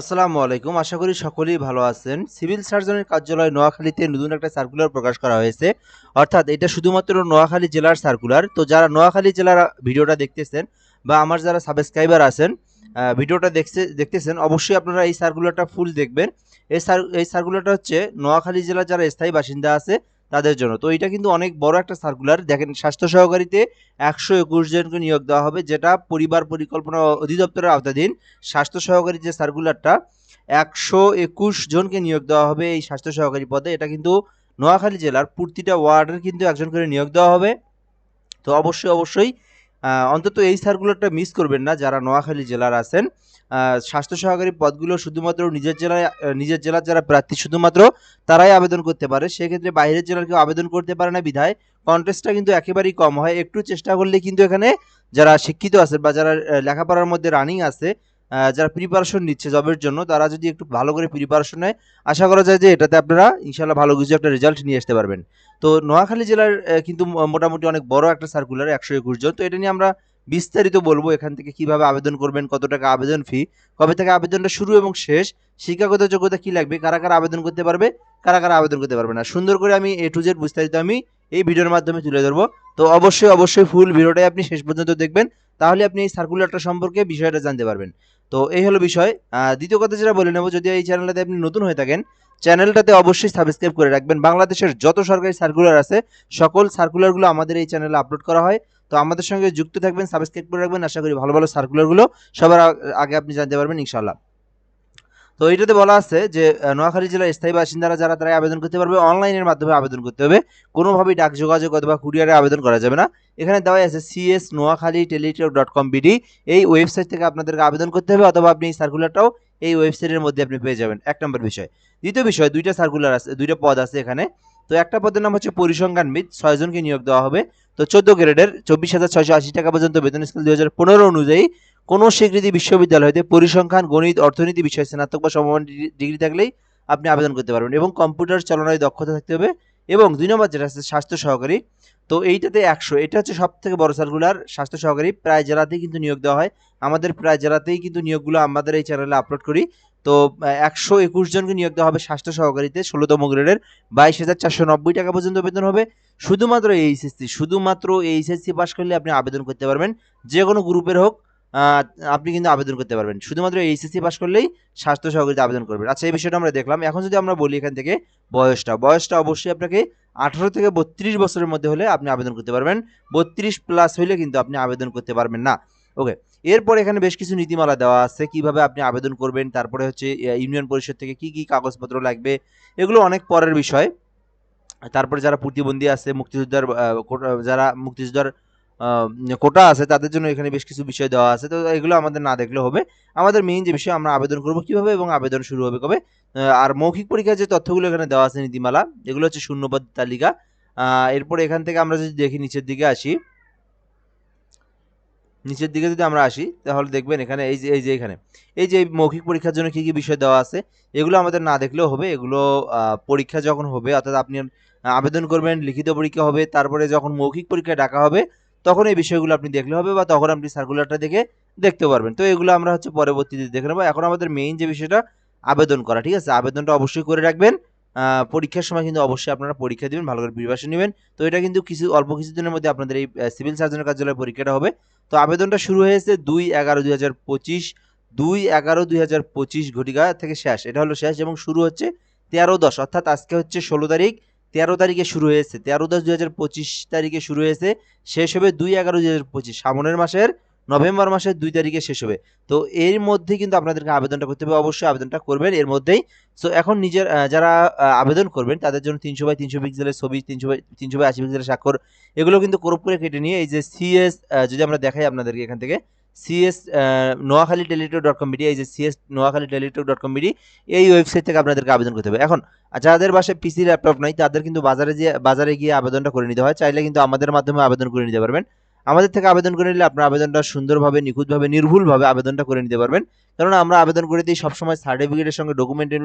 আসসালামু আলাইকুম। আশা করি সকলেই ভালো আছেন। সিভিল সার্জনের কার্যালয় নোয়াখালীতে নতুন একটা সার্কুলার প্রকাশ করা হয়েছে। অর্থাৎ এটা শুধুমাত্র নোয়াখালী জেলার সার্কুলার তো যারা নোয়াখালী জেলার ভিডিওটা দেখতেছেন বা আমার যারা সাবস্ক্রাইবার আছেন ভিডিওটা দেখছে, দেখতেছেন, অবশ্যই আপনারা এই সার্কুলারটা ফুল দেখবেন। এই সার এই সার্কুলারটা হচ্ছে নোয়াখালী জেলার যারা স্থায়ী বাসিন্দা আছে তাদের জন্য। তো এটা কিন্তু অনেক বড় একটা সার্কুলার দেখেন, স্বাস্থ্য সহকারীতে একশো একুশ জনকে নিয়োগ দেওয়া হবে, যেটা পরিবার পরিকল্পনা অধিদপ্তরের আওতাধীন। স্বাস্থ্য সহকারী যে সার্কুলারটা একশো একুশ জনকে নিয়োগ দেওয়া হবে এই স্বাস্থ্য সহকারী পদে। এটা কিন্তু নোয়াখালী জেলার প্রতিটা ওয়ার্ডের কিন্তু একজন করে নিয়োগ দেওয়া হবে। তো অবশ্যই অবশ্যই অন্তত এই সার্কুলারটা মিস করবেন না যারা নোয়াখালী জেলার আছেন। স্বাস্থ্য সহকারী পদগুলো শুধুমাত্র নিজের জেলায় নিজের জেলার যারা প্রার্থী শুধুমাত্র তারাই আবেদন করতে পারে। সেক্ষেত্রে বাইরের জেলার কেউ আবেদন করতে পারে না বিধায়। কন্টেস্টটা কিন্তু একেবারেই কম হয়। একটু চেষ্টা করলে কিন্তু এখানে যারা শিক্ষিত আছে বা যারা লেখাপড়ার মধ্যে রানিং আছে যারা প্রিপারেশন নিচ্ছে জবের জন্য, তারা যদি একটু ভালো করে প্রিপারেশন নেয়, আশা করা যায় যে এটাতে আপনারা ইনশাল্লাহ ভালো কিছু একটা রেজাল্ট নিয়ে আসতে পারবেন। তো নোয়াখালী জেলার কিন্তু মোটামুটি অনেক বড় একটা সার্কুলার একশো একুশ জন। তো এটা নিয়ে আমরা বিস্তারিত বলব এখান থেকে কীভাবে আবেদন করবেন, কত টাকা আবেদন ফি কবে থেকে আবেদনটা শুরু এবং শেষ, শিক্ষাগত যোগ্যতা কি লাগবে, কারা কারা আবেদন করতে পারবে, কারা কারা আবেদন করতে পারবে না। সুন্দর করে আমি এ টু জেড বিস্তারিত আমি এই ভিডিওর মাধ্যমে তুলে ধরবো। তো অবশ্যই অবশ্যই ফুল ভিডিওটাই আপনি শেষ পর্যন্ত দেখবেন, তাহলে আপনি এই সার্কুলারটা সম্পর্কে বিষয়টা জানতে পারবেন। তো এই হলো বিষয়। দ্বিতীয় কথা যেটা বলে নেব, যদি এই চ্যানেলটাতে আপনি নতুন হয়ে থাকেন চ্যানেলটাতে অবশ্যই সাবস্ক্রাইব করে রাখবেন। বাংলাদেশের যত সরকারি সার্কুলার আছে, সকল সার্কুলারগুলো আমাদের এই চ্যানেলে আপলোড করা হয়। তো আমাদের সঙ্গে যুক্ত থাকবেন সাবস্ক্রাইব করে রাখবেন। আশা করি ভালো ভালো সার্কুলারগুলো সবার আগে আপনি জানতে পারবেন ইনশাল্লাহ তো এটাতে বলা আছে যে নোয়াখালী জেলার স্থায়ী বাসিন্দারা যারা তারা আবেদন করতে পারবে। অনলাইনের মাধ্যমে আবেদন করতে হবে। কোনোভাবেই ডাক যোগাযোগ অথবা কুরিয়ারে আবেদন করা যাবে না। এখানে দেওয়া আছে CS Noakhali Teletalk dot com BD এই ওয়েবসাইট থেকে আপনাদেরকে আবেদন করতে হবে অথবা আপনি এই সার্কুলারটাও এই ওয়েবসাইটের মধ্যে আপনি পেয়ে যাবেন। এক নম্বর বিষয়। দ্বিতীয় বিষয়, দুইটা সার্কুলার আছে, দুইটা পদ আছে এখানে। তো একটা পদের নাম হচ্ছে পরিসংখ্যানবিদ ছয়জনকে নিয়োগ দেওয়া হবে। তো চোদ্দ গ্রেডের চব্বিশ হাজার ছয়শো আশি টাকা পর্যন্ত বেতন স্কেল দুই হাজার পনেরো অনুযায়ী কোনো স্বীকৃতি বিশ্ববিদ্যালয় হতে পরিসংখ্যান, গণিত, অর্থনীতি, বিষয়ে, স্নাতক বা সমমান ডিগ্রি- থাকলেই আপনি আবেদন করতে পারবেন এবং কম্পিউটার চালনায় দক্ষতা থাকতে হবে এবং দুই নম্বর যেটা আছে, স্বাস্থ্য সহকারী। তো এইটাতে একশো, এটা হচ্ছে সব থেকে বড় সার্কুলার স্বাস্থ্য সহকারী। প্রায় জেলাতেই কিন্তু নিয়োগ দেওয়া হয়। আমাদের প্রায় জেলাতেই কিন্তু নিয়োগগুলো আমাদের এই চ্যানেলে আপলোড করি। তো একশো একুশ জনকে নিয়োগ দেওয়া হবে স্বাস্থ্য সহকারীতে, ষোলোতম গ্রেডের বাইশ হাজার চারশো নব্বই টাকা পর্যন্ত বেতন হবে। শুধুমাত্র এইচএসসি শুধুমাত্র এইচএসসি পাস করলে আপনি আবেদন করতে পারবেন। যে কোনো গ্রুপের হোক আপনি কিন্তু আবেদন করতে পারবেন। শুধুমাত্র এইচএসসি পাস করলেই স্বাস্থ্য সহকারীতে আবেদন করবেন। আচ্ছা এই বিষয়টা আমরা দেখলাম। এখন যদি আমরা বলি এখান থেকে বয়সটা বয়সটা অবশ্যই আপনাকে আঠারো থেকে বত্রিশ বছরের মধ্যে হলে আপনি আবেদন করতে পারবেন। বত্রিশ প্লাস হলে কিন্তু আপনি আবেদন করতে পারবেন না। ওকে এরপর এখানে বেশ কিছু নীতিমালা দেওয়া আছে। কীভাবে আপনি আবেদন করবেন? তারপরে হচ্ছে ইউনিয়ন পরিষদ থেকে কি কি কাগজপত্র লাগবে? এগুলো অনেক পরের বিষয়। তারপরে যারা প্রতিবন্ধী আছে, মুক্তিযোদ্ধার যারা মুক্তিযোদ্ধার কোটা আছে, তাদের জন্য এখানে বেশ কিছু বিষয় দেওয়া আছে। তো এগুলো আমাদের না দেখলে হবে। আমাদের মেইন যে বিষয়, আমরা আবেদন করব কীভাবে এবং আবেদন শুরু হবে কবে? আর মৌখিক পরীক্ষার যে তথ্যগুলো এখানে দেওয়া আছে নীতিমালা, এগুলো হচ্ছে শূন্যপদ তালিকা। এরপর এখান থেকে আমরা যদি দেখি নিচের দিকে আসি, নিচের দিকে যদি আমরা আসি, তাহলে দেখবেন এখানে এই যে এই যে এখানে, এই যে মৌখিক পরীক্ষার জন্য কী কী বিষয় দেওয়া আছে, এগুলো আমাদের না দেখলেও হবে। এগুলো পরীক্ষা যখন হবে, অর্থাৎ আপনি আবেদন করবেন, লিখিত পরীক্ষা হবে, তারপরে যখন মৌখিক পরীক্ষায় ডাকা হবে তখন এই বিষয়গুলো আপনি দেখলে হবে বা তখন আপনি সার্কুলারটা দেখে দেখতে পারবেন। তো এগুলো আমরা হচ্ছে পরবর্তীতে দেখে নেব। এখন আমাদের মেইন যে বিষয়টা, আবেদন করা, ঠিক আছে? আবেদনটা অবশ্যই করে রাখবেন। পরীক্ষার সময় কিন্তু অবশ্যই আপনারা পরীক্ষা দিবেন, ভালো করে প্রিপারেশন নেবেন। তো এটা কিন্তু কিছু, অল্প কিছুদিনের মধ্যে আপনাদের এই সিভিল সার্জনের কার্যালয়ে পরীক্ষাটা হবে। তো আবেদনটা শুরু হয়েছে দুই এগারো দুই হাজার পঁচিশ, দুই এগারো দুই হাজার পঁচিশ ঘটিকা থেকে শেষ। এটা হলো শেষ এবং শুরু হচ্ছে তেরো দশ, অর্থাৎ আজকে হচ্ছে ষোলো তারিখ। তেরো তারিখে শুরু হয়েছে, তেরো দশ দুই হাজার পঁচিশ তারিখে শুরু হয়েছে, শেষ হবে দুই এগারো দুই হাজার পঁচিশ সামনের মাসের নভেম্বর মাসের দুই তারিখে শেষ হবে। তো এর মধ্যে কিন্তু আপনাদেরকে আবেদনটা করতে হবে, অবশ্যই আবেদনটা করবেন এর মধ্যেই। সো এখন নিজের যারা আবেদন করবেন, তাদের জন্য তিনশো বাই তিনশো পিক্সেলের ছবি, তিনশো বাই তিনশো বাই আশি পিক্সেলের স্বাক্ষর, এগুলো কিন্তু ক্রপ করে কেটে নিয়ে এই যে সিএস যদি আমরা দেখাই আপনাদেরকে এখান থেকে CS Noakhali Teletalk dot com BD এই যে CS Noakhali Teletalk dot com BD এই ওয়েবসাইট থেকে আপনাদেরকে আবেদন করতে হবে। এখন যাদের বাসায় পিসি ল্যাপটপ নাই, তাদের কিন্তু বাজারে যে, বাজারে গিয়ে আবেদনটা করে নিতে হয়, চাইলে কিন্তু আমাদের মাধ্যমে আবেদন করে নিতে পারবেন। আমাদের থেকে আবেদন করে নিলে আপনার আবেদনটা সুন্দরভাবে, নিখুঁতভাবে, নির্ভুলভাবে আবেদনটা করে নিতে পারবেন। কারণ আমরা আবেদন করে দিই সবসময় সার্টিফিকেটের সঙ্গে ডকুমেন্টের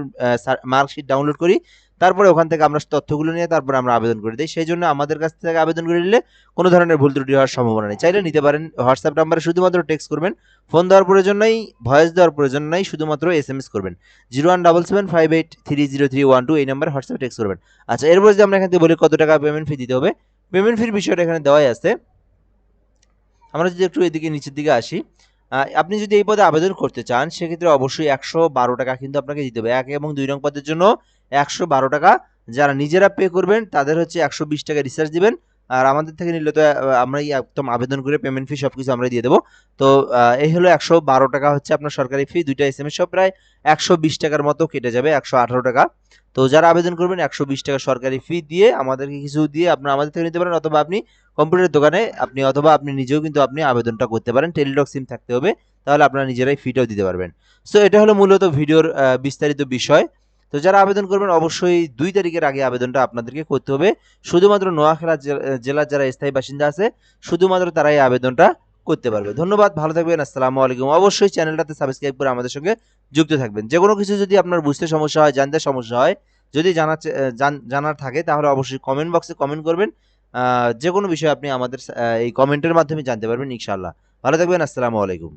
মার্কশিট ডাউনলোড করি। তারপরে ওখান থেকে আমরা তথ্যগুলো নিয়ে তারপরে আমরা আবেদন করে দিই। সেই জন্য আমাদের কাছ থেকে আবেদন করে নিলে কোনো ধরনের ভুল ত্রুটি হওয়ার সম্ভাবনা নেই। চাইলে নিতে পারেন। হোয়াটসঅ্যাপ নাম্বারে শুধুমাত্র টেক্সট করবেন। ফোন দেওয়ার প্রয়োজন নাই ভয়েস দেওয়ার প্রয়োজন নাই, শুধুমাত্র এস এম এস করবেন zero one double seven five eight three zero three one two এই নাম্বারে হোয়াটসঅ্যাপে টেক্সট করবেন। আচ্ছা এরপর যদি আমরা এখান থেকে বলি কত টাকা পেমেন্ট ফি দিতে হবে পেমেন্ট ফির বিষয়টা এখানে দেওয়াই আছে। আমরা যদি একটু এদিকে নিচের দিকে আসি আপনি যদি এই পদে আবেদন করতে চান, সেক্ষেত্রে অবশ্যই একশো বারো টাকা কিন্তু আপনাকে দিতে হবে। এক এবং দুই নং পদের জন্য একশো বারো টাকা যারা নিজেরা পে করবেন, তাদের হচ্ছে একশো বিশ টাকা রিচার্জ দিবেন। আর আমাদের থেকে নিলে তো আমরাই একদম আবেদন করে পেমেন্ট ফি সব কিছু আমরা দিয়ে দেবো। তো এই হলো একশো বারো টাকা হচ্ছে আপনার সরকারি ফি দুইটা এস এম এস সব প্রায় একশো বিশ টাকার মতো কেটে যাবে, একশো আঠারো টাকা। তো যারা আবেদন করবেন, একশো বিশ টাকা সরকারি ফি দিয়ে আমাদেরকে কিছু দিয়ে আপনার আমাদের থেকে নিতে পারেন অথবা আপনি কম্পিউটারের দোকানে আপনি অথবা আপনি নিজেও কিন্তু আপনি আবেদনটা করতে পারেন। টেলিডক সিম থাকতে হবে, তাহলে আপনারা নিজেরাই ফিটাও দিতে পারবেন। সো এটা হলো মূলত ভিডিওর বিস্তারিত বিষয়। তো যারা আবেদন করবেন, অবশ্যই দুই তারিখের আগে আবেদনটা আপনাদেরকে করতে হবে। শুধুমাত্র নোয়াখালী জেলার যারা স্থায়ী বাসিন্দা আছে, শুধুমাত্র তারাই আবেদনটা করতে পারবে। ধন্যবাদ, ভালো থাকবেন, আসসালামু আলাইকুম। অবশ্যই চ্যানেলটাতে সাবস্ক্রাইব করে আমাদের সঙ্গে যুক্ত থাকবেন। যে কোনো কিছু যদি আপনার বুঝতে সমস্যা হয়, জানতে সমস্যা হয়, যদি জানার জানার থাকে, তাহলে অবশ্যই কমেন্ট বক্সে কমেন্ট করবেন। যে কোনো বিষয়ে আপনি আমাদের এই কমেন্টের মাধ্যমে জানতে পারবেন, ইনশাআল্লাহ। ভালো থাকবেন, আসসালামু আলাইকুম।